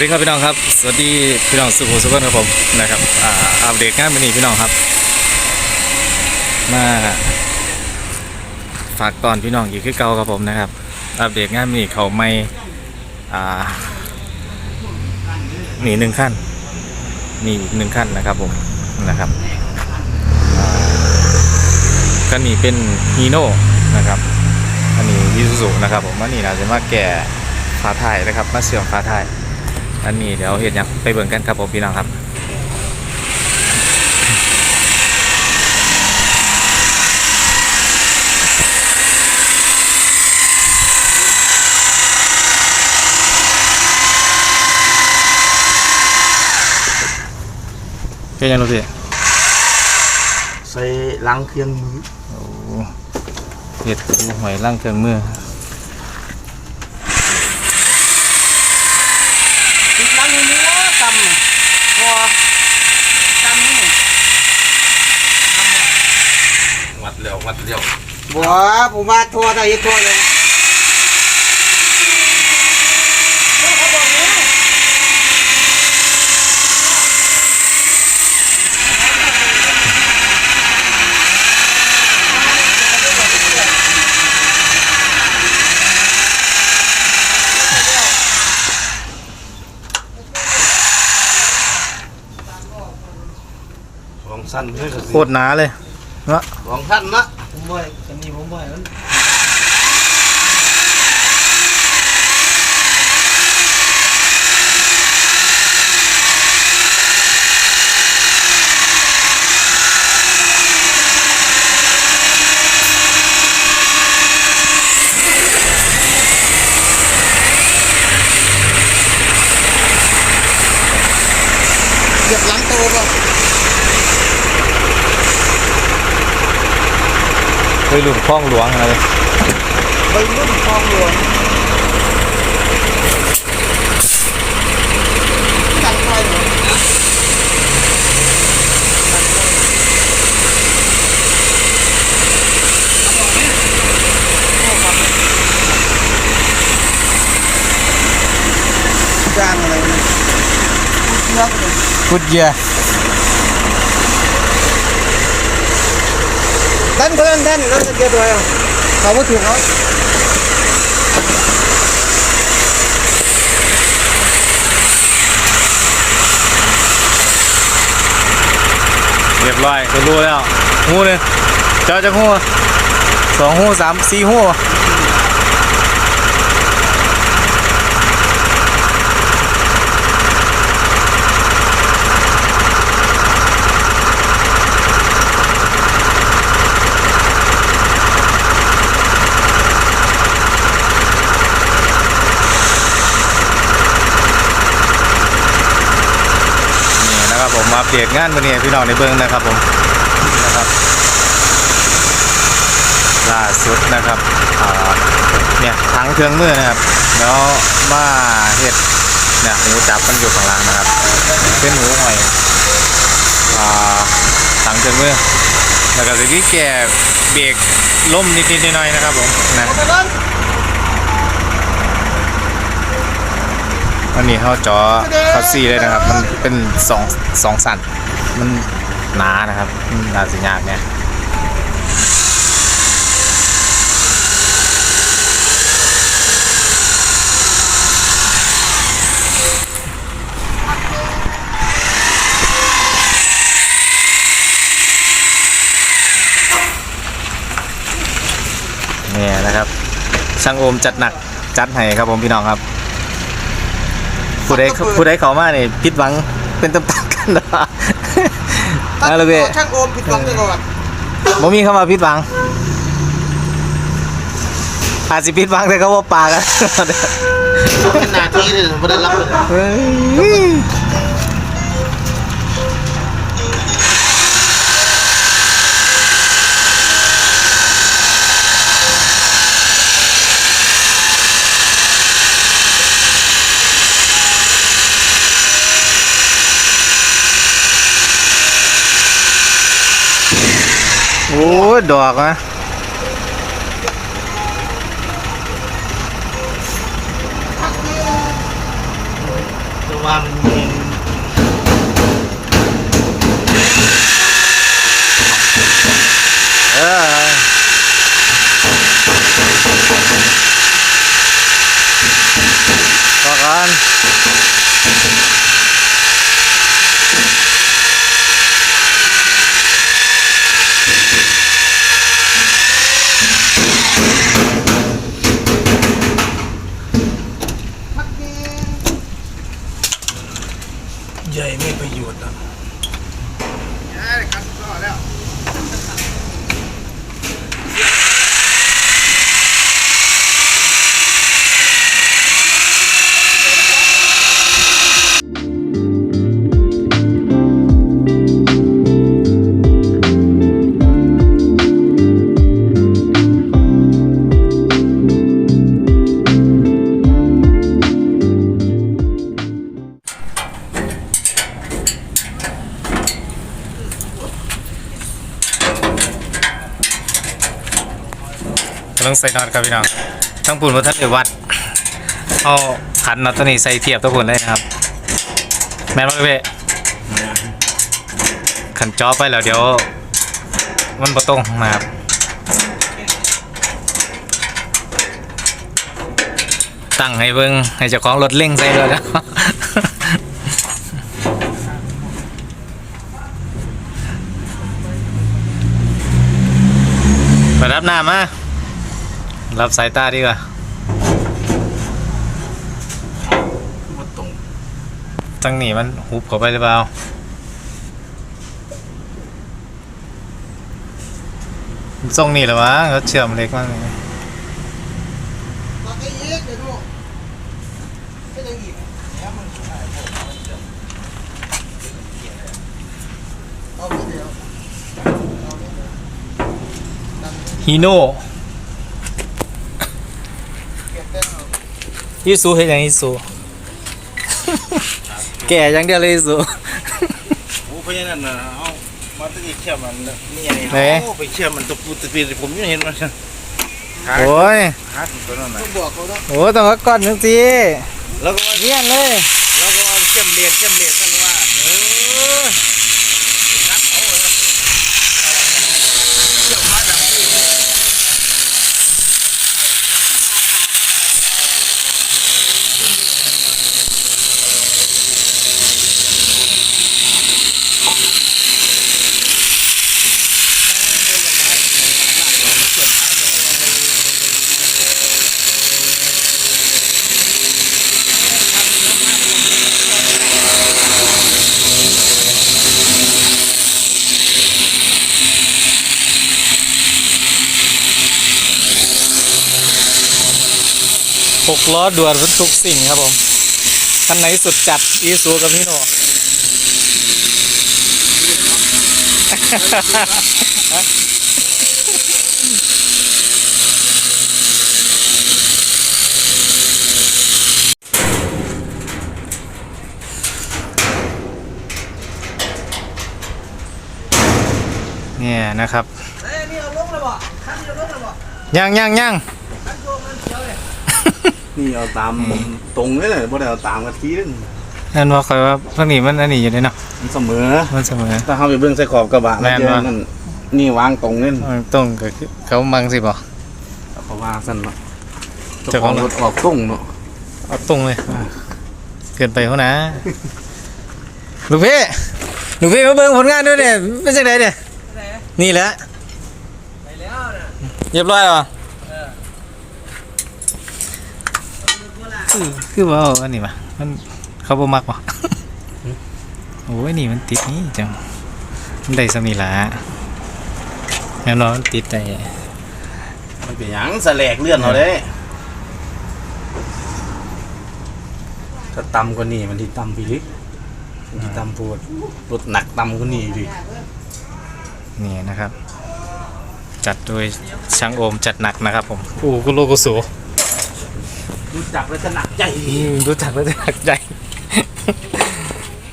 สวัสดีครับพี่น้องครับ สวัสดีพี่น้องสุขุมสุขนครับผมนะครับอ่าอัปเดตงานวันนี้พี่น้องครับ มาฝากตอนพี่น้องอยู่คือเก่าครับผมนะครับ อัปเดตงานวันนี้เขาไม่อ่าหนีหนึ่งขั้นมีอีกหนึ่งขั้นนะครับผมนะครับก็นี่เป็นฮีโน่นะครับอันนี้ยูซูนะครับผมอันนี้เราจะมาแก่ฝาท้ายนะครับมาเสื่อมฝาท้าย อันนี้เดี๋ยวเห็นยังไปเบิ่งกันครับผมพี่น้องครับเป็นยังลูกพี่ใส่ล้างเครื่องมือโอ้เห็ดหูหอยล่างเครื่องมือ ติดล้างมือเนื้อตำพอตำนี่ วัด เร็ววัดเร็วบัวผมว่าทัวร์ได้ยี่ทัวร์เลยของสั้นไม่ใช่กระโคตรหนาเลย เนาะของสั้นนะผมบ่อยกันนี้ผมบ่อยมันเหยียบหลังโตป่ะ เคยหลุดคล้องหลวงอะไรใบรุ่นทองหลวงจัดไฟเหรอจ้างอะไรเนี่ยเลือกเลยพุ ดเยียท่านเพื่อนท่านแล้วจะเกียร์ตัวอะเขาไม่ถูกเขาเรียบร้อยก็รู้แล้วหูหนึงเจ้าจะหูสองหูสามสี่หู นะครับผมอัปเดตงานวันนี้ให้พี่น้องในเบิ้องนะครับผมนะครับล่าสุดนะครับเนี่ยทั้งเครื่องมือนะครับ แล้วมาเห็ดเนี่ยหูจับมันอยู่ข้างล่างนะครับ เป็นหูหอยทั้งเครื่องมือแล้วก็จะมีแก่เบรกล่มนิดๆหน่อยๆนะครับผมนะ อันนี้เขาจอคัสซี่เลยนะครับ มันเป็นสองสองสันมันหนานะครับมันน่าสิยากเนี่ยเนี่ยนะครับช่างโอมจัดหนักจัดให้ครับผมพี่น้องครับ ผู้ใดผู้ใดเขามาเนี่ยผิดหวังเป็นตำๆกันนะเอาละเว้ยช่างโอมผิดหวังไปก่อนบ่มีเข้ามาผิดหวัง อาจสิผิดหวังแต่เขาว่าปากกันเป็นหนาทีเลยไม่ได้รับเลย อ้ดอกนะ ต้องใส่นอตครับพี่น้องทั้งปุ่นว่าท่านเดวัดเอาขันนอตตัวนี้ใส่เทียบตัวปุ่นเลยนะครับ แม่นบ่เลยเว้ยขันจอไปแล้วเดี๋ยว มันบ่ตรงนะครับตั้งให้เบิ่งให้เจ้าของรถเร่งใส่ด้วยแล้วไปรับหน้ามา รับสายตาดีกว่ามาตรงตั้งหนีมันหุบเข้าไปหรือเปล่าทรงนี่เหรอวะเขาเชื่อมเล็กมากเลยก็ไอ้ ยูซูเห็นยังยูซูแก่ยังเดียวเลยยูซูโอ้เพราะฉะนั้นนะเอามาตะกี้เชื่อมันนี่ไงไหนเอาไปเชื่อมันตัวปูตะปีผมยังเห็นมันหาโอ้ยหาตัวนั้นนะต้องบอกเขาเนาะโอ้ต้องพักก่อนจังสิแล้วก็ว่าเงี้ยนเลยแล้วก็ว่าเชื่อมเรียนเชื่อมเรียนกันว่าเออ 6ล้อด่วนบรรทุกสิ่งครับผมคันไหนสุดจัดอีซูกับพี่โนเนี่ยนะครับยังยังยัง นี่เอาตามตรงเลยเลยบ่ได้เอาตามกะทิเลยนั่นว่าคอยว่าพวกนี้มันอันนี้อยู่เลยเนาะมันเสมอ มันเสมอ ถ้าเขาไปเบิ่งใส่ขอบกระบะแม่นเจอวะนั่นนี่วางตรงนี่มันตรงกับเขามังสิบ่เพราะว่าสั่นเนาะเจ้าเจ้าขขอองงรรถ ถออกตรงเนาะเอาตรงเลยเกินไปเขานะ ลูกพี่ลูกพี่มาเบิ่งผลงานด้วยเนี่ยเป็นจังไดเนี่ยไหนนี่แหละไปแล้วน่ะเรียบร้อยป่ะเออ คือคือว่าเอาอันนี้ป่ะมันเขาบ่มักป่ะโอ้ยนี่มันติดนี่จังมันได้สมีหละแล้วเนาะมันติดได้มันเป็นหยังสแลกเลื่อนเอาเด้ถ้าต่ำกว่านี้มันที่ต่ำไปลึกมันที่ต่ำโพูดรถหนักต่ำกว่านี้ดินี่นะครับ จัดโดยช่างโอมจัดหนักนะครับผมโอ้กุโลกุสู รู้จักแล้วจะหนักใจอืมรู้จักแล้วจะหนักใจ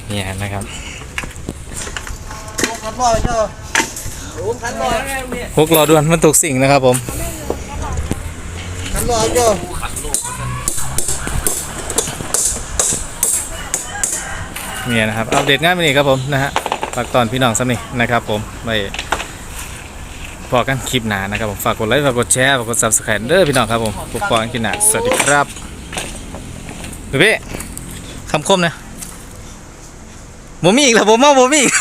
เนี่ยนะครับคันลอยเจ้าโอ้คันลอยเนี่ยพวกรอด่วนมันตกสิ่งนะครับผมคันลอยเจ้าเนี่ยนะครับ อัปเดตงานไปนี่ครับผมนะฮะฝากตอนพี่น้องสักนี่นะครับผมไป พอกันคลิปหนานะครับผมฝากกดไลค์ฝากกดแชร์ฝากกด subscribe เด้อพี่น้องครับผมพบกันคลิปหน้าสวัสดีครับพี่พี่คำคมนะโมมีอีกแล้วผมเมาผมมีอีก